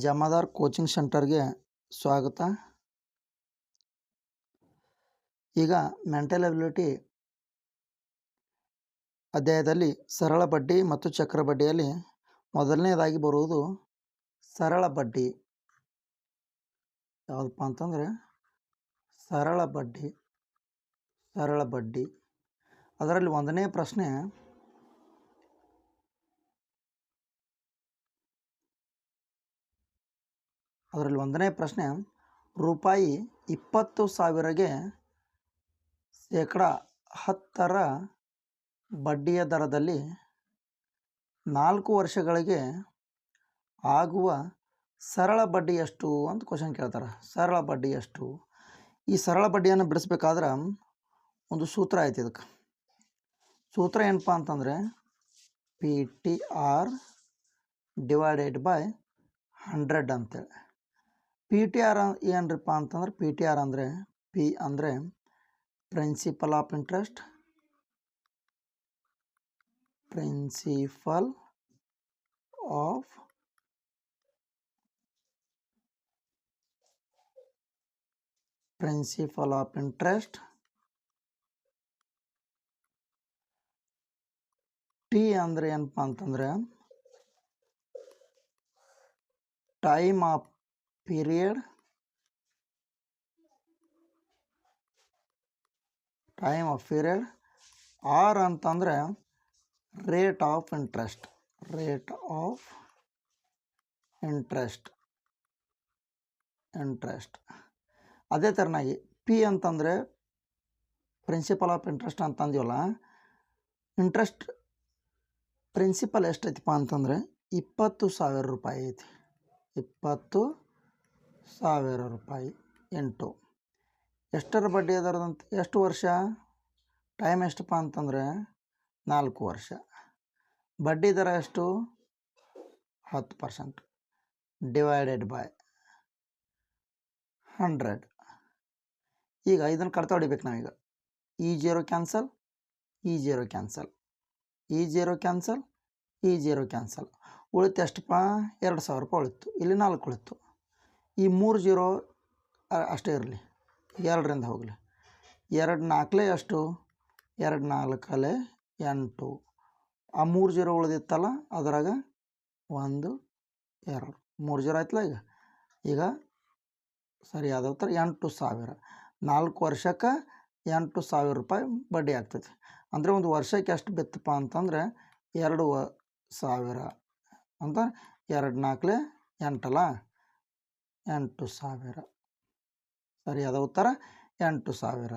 Jamadar coaching ಸೆಂಟರ್ಗೆ ಸ್ವಾಗತ. ಈಗ ಮೆಂಟಲ್ ಎಬಿಲಿಟಿ ಅಧ್ಯಾಯದಲ್ಲಿ ಸರಳ ಬಡ್ಡಿ ಮತ್ತು ಚಕ್ರ ಬಡ್ಡಿಯಲ್ಲಿ ಮೊದಲನೇದಾಗಿ ಬರುವುದು ಸರಳ ಬಡ್ಡಿ. ಯಾವುದಪ್ಪ ಅಂತಂದರೆ ಸರಳ ಬಡ್ಡಿ ಸರಳ ಬಡ್ಡಿ. ಅದರಲ್ಲಿ ಒಂದನೇ ಪ್ರಶ್ನೆ ಅದರಲ್ಲಿ ಒಂದನೇ ಪ್ರಶ್ನೆ, ರೂಪಾಯಿ ಇಪ್ಪತ್ತು ಸಾವಿರಗೆ ಶೇಕಡ ಹತ್ತರ ಬಡ್ಡಿಯ ದರದಲ್ಲಿ ನಾಲ್ಕು ವರ್ಷಗಳಿಗೆ ಆಗುವ ಸರಳ ಬಡ್ಡಿ ಎಷ್ಟು ಅಂತ ಕ್ವಶನ್ ಕೇಳ್ತಾರೆ. ಸರಳ ಬಡ್ಡಿ ಎಷ್ಟು? ಈ ಸರಳ ಬಡ್ಡಿಯನ್ನು ಬಿಡಿಸ್ಬೇಕಾದ್ರೆ ಒಂದು ಸೂತ್ರ ಐತೆ ಇದಕ್ಕೆ. ಸೂತ್ರ ಏನಪ್ಪ ಅಂತಂದರೆ P T R divided by hundred ಅಂತೇಳಿ. ಪಿ ಟಿ ಆರ್ ಏನರಪ್ಪ ಅಂತಂದ್ರೆ ಪಿ ಟಿ ಆರ್ ಅಂದರೆ ಪಿ ಅಂದರೆ principal of interest principal of principal of interest T ಅಂದರೆ ಏನಪ್ಪ ಅಂತಂದರೆ time of period time of period R ಅಂತಂದರೆ rate of interest rate of interest interest ಅದೇ ಥರನಾಗಿ ಪಿ ಅಂತಂದರೆ ಪ್ರಿನ್ಸಿಪಲ್ ಆಫ್ ಇಂಟ್ರೆಸ್ಟ್ ಅಂತ ಅಂದೀವಲ್ಲ ಇಂಟ್ರೆಸ್ಟ್ ಪ್ರಿನ್ಸಿಪಲ್ ಎಷ್ಟೈತಿಪ್ಪ ಅಂತಂದರೆ ಇಪ್ಪತ್ತು ಸಾವಿರ ರೂಪಾಯಿ ಐತಿ. ಇಪ್ಪತ್ತು ಸಾವಿರ ರೂಪಾಯಿ, ಎಂಟು. ಎಷ್ಟರ ಬಡ್ಡಿ ಅದರದಂತ? ಎಷ್ಟು ವರ್ಷ? ಟೈಮ್ ಎಷ್ಟಪ್ಪ ಅಂತಂದರೆ ನಾಲ್ಕು ವರ್ಷ. ಬಡ್ಡಿ ದರ ಎಷ್ಟು? ಹತ್ತು ಪರ್ಸೆಂಟ್ ಡಿವೈಡೆಡ್ ಬೈ ಹಂಡ್ರೆಡ್ ಈಗ ಇದನ್ನು ಕಡ್ತಾ ಹೊಡಿಬೇಕು ನಾವೀಗ. ಈ ಜೀರೋ ಕ್ಯಾನ್ಸಲ್ ಈ ಜೀರೋ ಕ್ಯಾನ್ಸಲ್ ಈ ಜೀರೋ ಕ್ಯಾನ್ಸಲ್ ಈ ಜೀರೋ ಕ್ಯಾನ್ಸಲ್ ಉಳಿತು ಎಷ್ಟಪ್ಪ ಎರಡು ಸಾವಿರ ರೂಪಾಯಿ ಉಳಿತು. ಇಲ್ಲಿ ನಾಲ್ಕು ಉಳಿತು. ಈ ಮೂರು ಜೀರೋ ಅಷ್ಟೇ ಇರಲಿ. ಎರಡರಿಂದ ಹೋಗಲಿ. ಎರಡು ನಾಲ್ಕಲೇ ಎಷ್ಟು? ಎರಡು ನಾಲ್ಕಲೆ ಎಂಟು. ಆ ಮೂರು ಜೀರೋ ಉಳಿದಿತ್ತಲ್ಲ, ಅದರಾಗ ಒಂದು, ಎರಡು. ಮೂರು ಜೀರೋ ಆಯ್ತಲ್ಲ ಈಗ? ಈಗ ಸರಿ ಆದ ಉತ್ತರ ಎಂಟು ಸಾವಿರ. ನಾಲ್ಕು ವರ್ಷಕ್ಕೆ ಎಂಟು ಸಾವಿರ ರೂಪಾಯಿ ಬಡ್ಡಿ ಆಗ್ತೈತಿ ಅಂದರೆ ಒಂದು ವರ್ಷಕ್ಕೆ ಎಷ್ಟು ಬಿತ್ತಪ್ಪ ಅಂತಂದರೆ ಎರಡು ಸಾವಿರ. ಅಂತ ಎರಡು ನಾಲ್ಕಲೆ ಎಂಟಲ್ಲ? ಎಂಟು ಸಾವಿರ. ಸರಿಯಾದ ಉತ್ತರ ಎಂಟು ಸಾವಿರ.